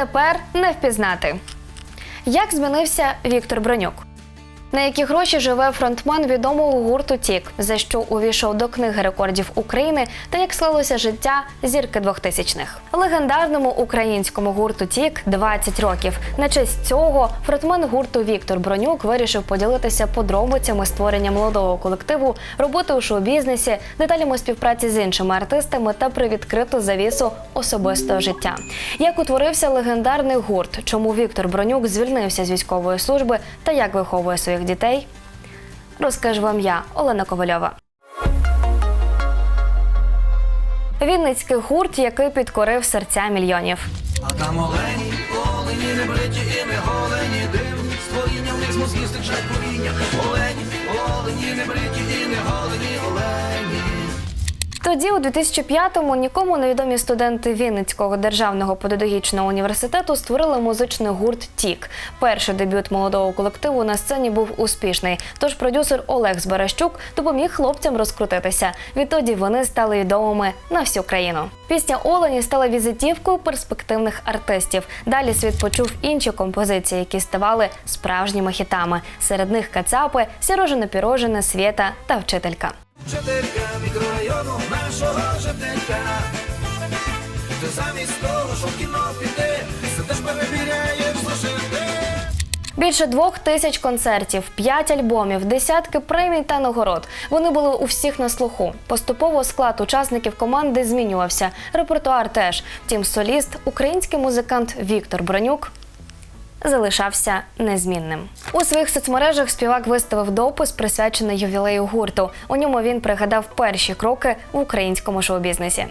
тепер не впізнати. Як змінився Віктор Бронюк? На які гроші живе фронтмен відомого гурту Тік, за що увійшов до книги рекордів України та як склалося життя зірки 2000-х. Легендарному українському гурту Тік 20 років. На честь цього фронтмен гурту Віктор Бронюк вирішив поділитися подробицями створення молодого колективу, роботи у шоу-бізнесі, деталями співпраці з іншими артистами та привідкриту завісу особистого життя. Як утворився легендарний гурт, чому Віктор Бронюк звільнився з військової служби та як виховує своїх дітей, розкажу вам я, Олена Ковальова. Вінницький гурт, який підкорив серця мільйонів. А там олені, олені не бриті і не голені, дим. створіння, в них з мозгів повіння. Олені, олені не бриті і не голені, олені. Тоді, у 2005-му, нікому невідомі студенти Вінницького державного педагогічного університету створили музичний гурт Тік. Перший дебют молодого колективу на сцені був успішний. Тож продюсер Олег Збаращук допоміг хлопцям розкрутитися. Відтоді вони стали відомими на всю країну. Пісня Олені стала візитівкою перспективних артистів. Далі світ почув інші композиції, які ставали справжніми хітами. Серед них Кацапи, Сірожина Пірожина, Свєта та вчителька. Вчителька мікрорайону нашого жителька. Ти замість того, щоб в кіно піти, сидиш перевіряєш зошити. Більше двох тисяч концертів, п'ять альбомів, десятки премій та нагород. Вони були у всіх на слуху. Поступово склад учасників команди змінювався. Репертуар теж. Втім, соліст, український музикант Віктор Бронюк. Залишався незмінним у своїх соцмережах. Співак виставив допис, присвячений ювілею гурту. У ньому він пригадав перші кроки в українському шоу-бізнесі.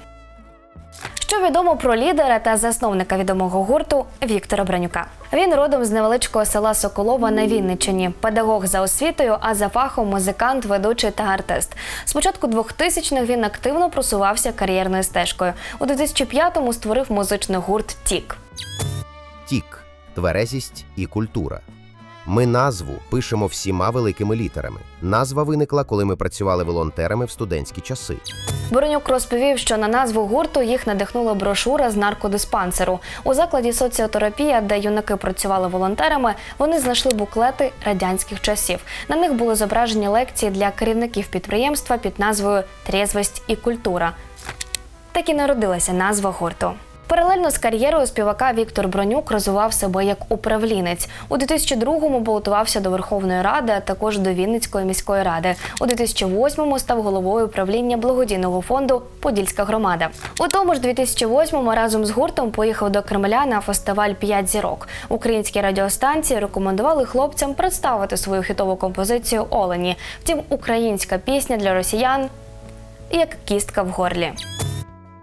Що відомо про лідера та засновника відомого гурту Віктора Бронюка? Він родом з невеличкого села Соколова на Вінниччині, педагог за освітою, а за фахом музикант, ведучий та артист. Спочатку 2000-х він активно просувався кар'єрною стежкою. У 2005-му створив музичний гурт Тік. Тік, тверезість і культура. Ми назву пишемо всіма великими літерами. Назва виникла, коли ми працювали волонтерами в студентські часи. Боронюк розповів, що на назву гурту їх надихнула брошура з наркодиспансеру. У закладі соціотерапія, де юнаки працювали волонтерами, вони знайшли буклети радянських часів. На них були зображені лекції для керівників підприємства під назвою Трезвость і культура. Так і народилася назва гурту. Паралельно з кар'єрою співака Віктор Бронюк розвивав себе як управлінець. У 2002-му балотувався до Верховної Ради, а також до Вінницької міської ради. У 2008-му став головою управління благодійного фонду Подільська громада. У тому ж 2008-му разом з гуртом поїхав до Кремля на фестиваль «П'ять зірок. Українські радіостанції рекомендували хлопцям представити свою хітову композицію Олені. Втім, українська пісня для росіян як кістка в горлі.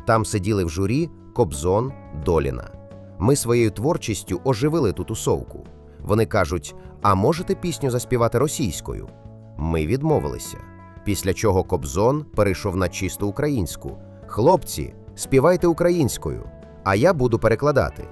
Там сиділи в журі Кобзон, Доліна. Ми своєю творчістю оживили ту тусовку. Вони кажуть: а можете пісню заспівати російською? Ми відмовилися. Після чого Кобзон перейшов на чисту українську. Хлопці, співайте українською, а я буду перекладати.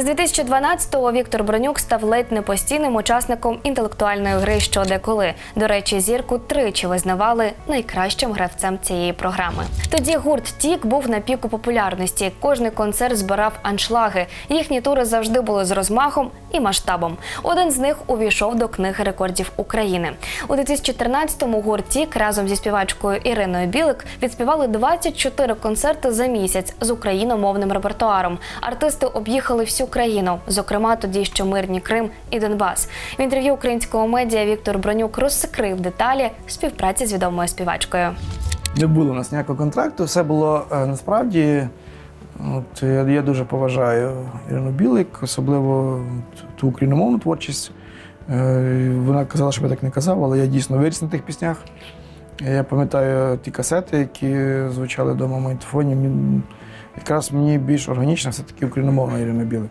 З 2012-го Віктор Бронюк став ледь не постійним учасником інтелектуальної гри «Що де коли». До речі, зірку тричі визнавали найкращим гравцем цієї програми. Тоді гурт Тік був на піку популярності. Кожний концерт збирав аншлаги. Їхні тури завжди були з розмахом і масштабом. Один з них увійшов до книги рекордів України. У 2014-му гурт Тік разом зі співачкою Іриною Білик відспівали 24 концерти за місяць з україномовним репертуаром. Артисти об'їхали всю країну, зокрема тоді ще мирні Крим і Донбас. В інтерв'ю українського медіа Віктор Бронюк розсекрив деталі співпраці з відомою співачкою. Не було у нас ніякого контракту. Все було е, насправді. От, я, я дуже поважаю Ірину Білик, особливо ту україномовну творчість. Е, Вона казала, щоб я так не казав, але я дійсно виріс на тих піснях. Я пам'ятаю ті касети, які звучали вдома в магнітофоні. Якраз мені більш органічна все-таки україномовна Ірина Білик.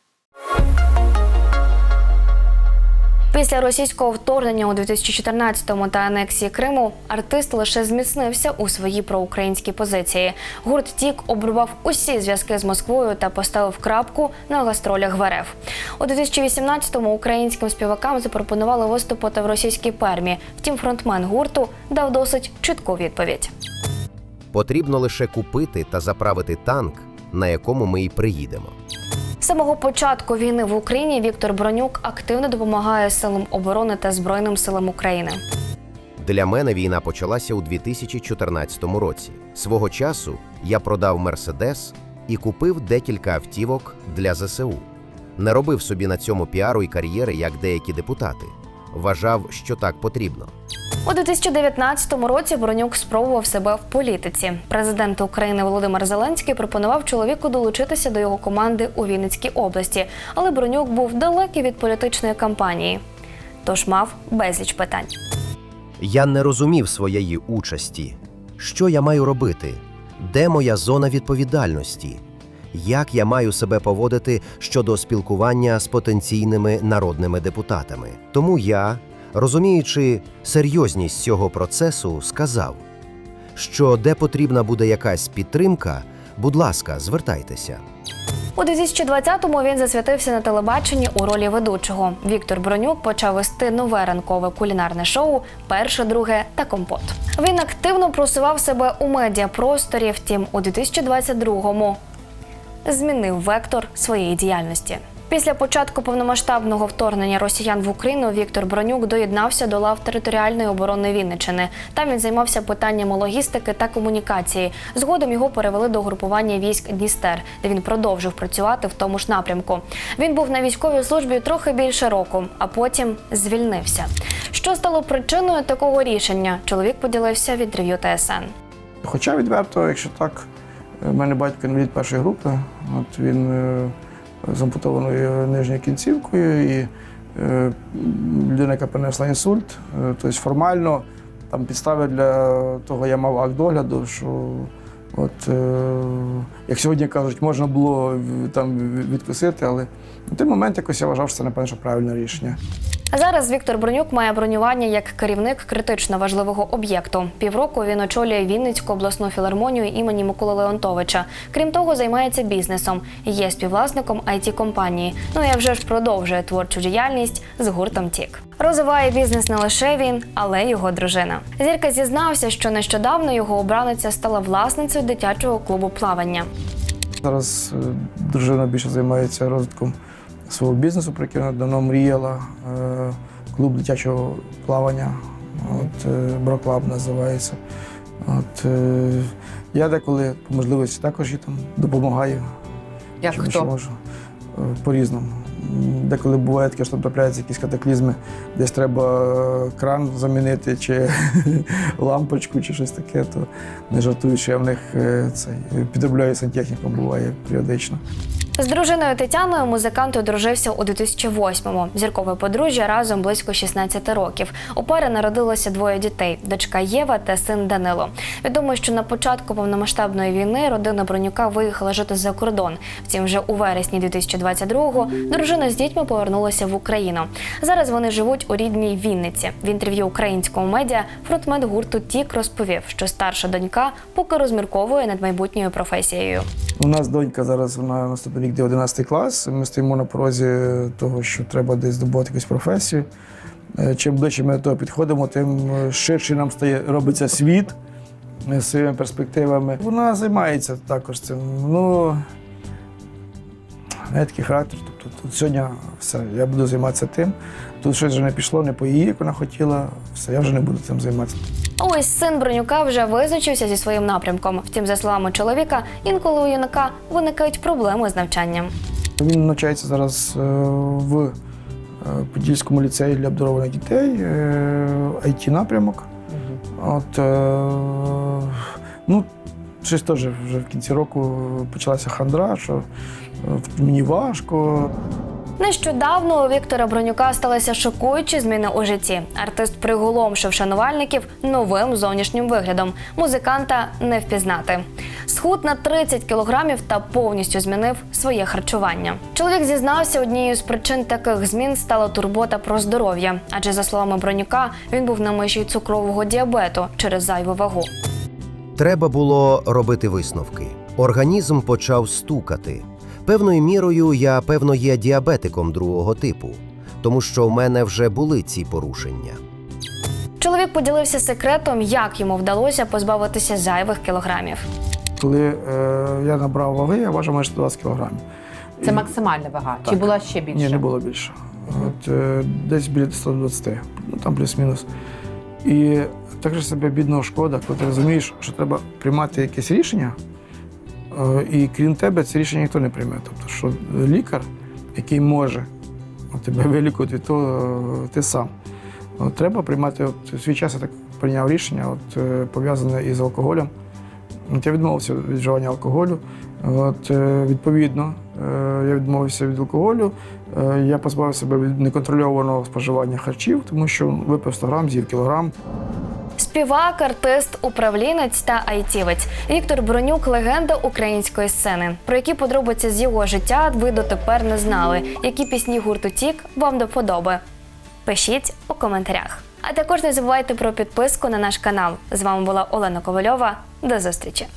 Після російського вторгнення у 2014-му та анексії Криму артист лише зміцнився у своїй проукраїнській позиції. Гурт Тік обрубав усі зв'язки з Москвою та поставив крапку на гастролях в РФ. У 2018-му українським співакам запропонували виступити в російській пермі. Втім, фронтмен гурту дав досить чітку відповідь. Потрібно лише купити та заправити танк, на якому ми і приїдемо. Самого початку війни в Україні Віктор Бронюк активно допомагає силам оборони та збройним силам України. Для мене війна почалася у 2014 році. Свого часу я продав Мерседес і купив декілька автівок для ЗСУ. Не робив собі на цьому піару і кар'єри, як деякі депутати. Вважав, що так потрібно. У 2019 році Бронюк спробував себе в політиці. Президент України Володимир Зеленський пропонував чоловіку долучитися до його команди у Вінницькій області, але Бронюк був далекий від політичної кампанії, тож мав безліч питань. Я не розумів своєї участі. Що я маю робити? Де моя зона відповідальності? Як я маю себе поводити щодо спілкування з потенційними народними депутатами? Тому я, розуміючи серйозність цього процесу, сказав, що де потрібна буде якась підтримка, будь ласка, звертайтеся. У 2020-му він засвятився на телебаченні у ролі ведучого. Віктор Бронюк почав вести нове ранкове кулінарне шоу Перше, друге та компот. Він активно просував себе у медіапросторі. Втім, у 2022-му змінив вектор своєї діяльності. Після початку повномасштабного вторгнення росіян в Україну Віктор Бронюк доєднався до лав територіальної оборони Вінничини. Там він займався питаннями логістики та комунікації. Згодом його перевели до групування військ Дністер, де він продовжив працювати в тому ж напрямку. Він був на військовій службі трохи більше року, а потім звільнився. Що стало причиною такого рішення? Чоловік поділився в інтерв'ю ТСН. Хоча відверто, якщо так, в мене батько інвалід першої групи, от він е, з ампутованою нижньою кінцівкою і е, людина, яка принесла інсульт. Е, Тобто формально там підстави для того я мав акт догляду, що от, е, як сьогодні кажуть, можна було там відкусити, але на той момент якось я вважав, що це напевно правильне рішення. А зараз Віктор Бронюк має бронювання як керівник критично важливого об'єкту. Півроку він очолює Вінницьку обласну філармонію імені Миколи Леонтовича. Крім того, займається бізнесом. Є співвласником it компанії. Ну і вже ж продовжує творчу діяльність з гуртом Тік. Розвиває бізнес не лише він, але й його дружина. Зірка зізнався, що нещодавно його обраниця стала власницею дитячого клубу плавання. Зараз е, дружина більше займається розвитком свого бізнесу, про який вона давно мріяла. Е, Клуб дитячого плавання, от, е, Броклаб називається. От, е, я деколи по можливості також їй там допомагаю. Як чим хто? що можу. По-різному. Деколи буває таке, що трапляються якісь катаклізми, десь треба кран замінити, чи лампочку, чи щось таке, то не жартую, що я в них цей, підробляю сантехніком, буває періодично. З дружиною Тетяною музикант одружився у 2008-му. Зіркове подружжя разом близько 16 років. У пари народилося двоє дітей: дочка Єва та син Данило. Відомо, що на початку повномасштабної війни родина Бронюка виїхала жити за кордон. Втім, вже у вересні 2022-го дружина з дітьми повернулася в Україну. Зараз вони живуть у рідній Вінниці. В інтерв'ю українському медіа фронтмен гурту Тік розповів, що старша донька поки розмірковує над майбутньою професією. У нас донька зараз вона наступний рік де 11 клас. Ми стоїмо на порозі того, що треба десь здобувати якусь професію. Е, Чим ближче ми до того підходимо, тим е, ширший нам стає робиться світ е, своїми перспективами. Вона займається також цим. Ну, не такий характер. Тобто тут сьогодні все, я буду займатися тим. Тут щось вже не пішло, не по її, як вона хотіла. Все, я вже не буду цим займатися. А Ось син Бронюка вже визначився зі своїм напрямком. Втім, за словами чоловіка, інколи у юнака виникають проблеми з навчанням. Він навчається зараз е, в е, Подільському ліцеї для обдарованих дітей, it напрямок. От, е, ну, щось теж вже в кінці року почалася хандра, що е, мені важко. Нещодавно у Віктора Бронюка сталися шокуючі зміни у житті. Артист приголомшив шанувальників новим зовнішнім виглядом. Музиканта не впізнати. Схуд на 30 кілограмів та повністю змінив своє харчування. Чоловік зізнався, однією з причин таких змін стала турбота про здоров'я. Адже за словами Бронюка, він був на межі цукрового діабету через зайву вагу. Треба було робити висновки. Організм почав стукати. Певною мірою я, певно, є діабетиком другого типу, тому що в мене вже були ці порушення. Чоловік поділився секретом, як йому вдалося позбавитися зайвих кілограмів. Коли е, я набрав ваги, я важив майже 20 кілограмів. Це І- максимальна вага. Чи була ще більше? Ні, не було більше. От, е, десь біля 120, ну там плюс-мінус. І так же себе бідного шкода, коли ти розумієш, що треба приймати якесь рішення, і крім тебе це рішення ніхто не прийме. Тобто, що лікар, який може тебе вилікувати, то е, ти сам. Треба приймати от, свій час я так прийняв рішення, от, е, пов'язане із алкоголем. От я відмовився від вживання алкоголю. От, е, відповідно, е, я відмовився від алкоголю. Е, Я позбавив себе від неконтрольованого споживання харчів, тому що випив 100 грам, з'їв кілограм. Співак, артист, управлінець та айтівець Віктор Бронюк легенда української сцени. Про які подробиці з його життя ви дотепер не знали. Які пісні гурту Тік вам до подоби? Пишіть у коментарях. А також не забувайте про підписку на наш канал. З вами була Олена Ковальова. До зустрічі!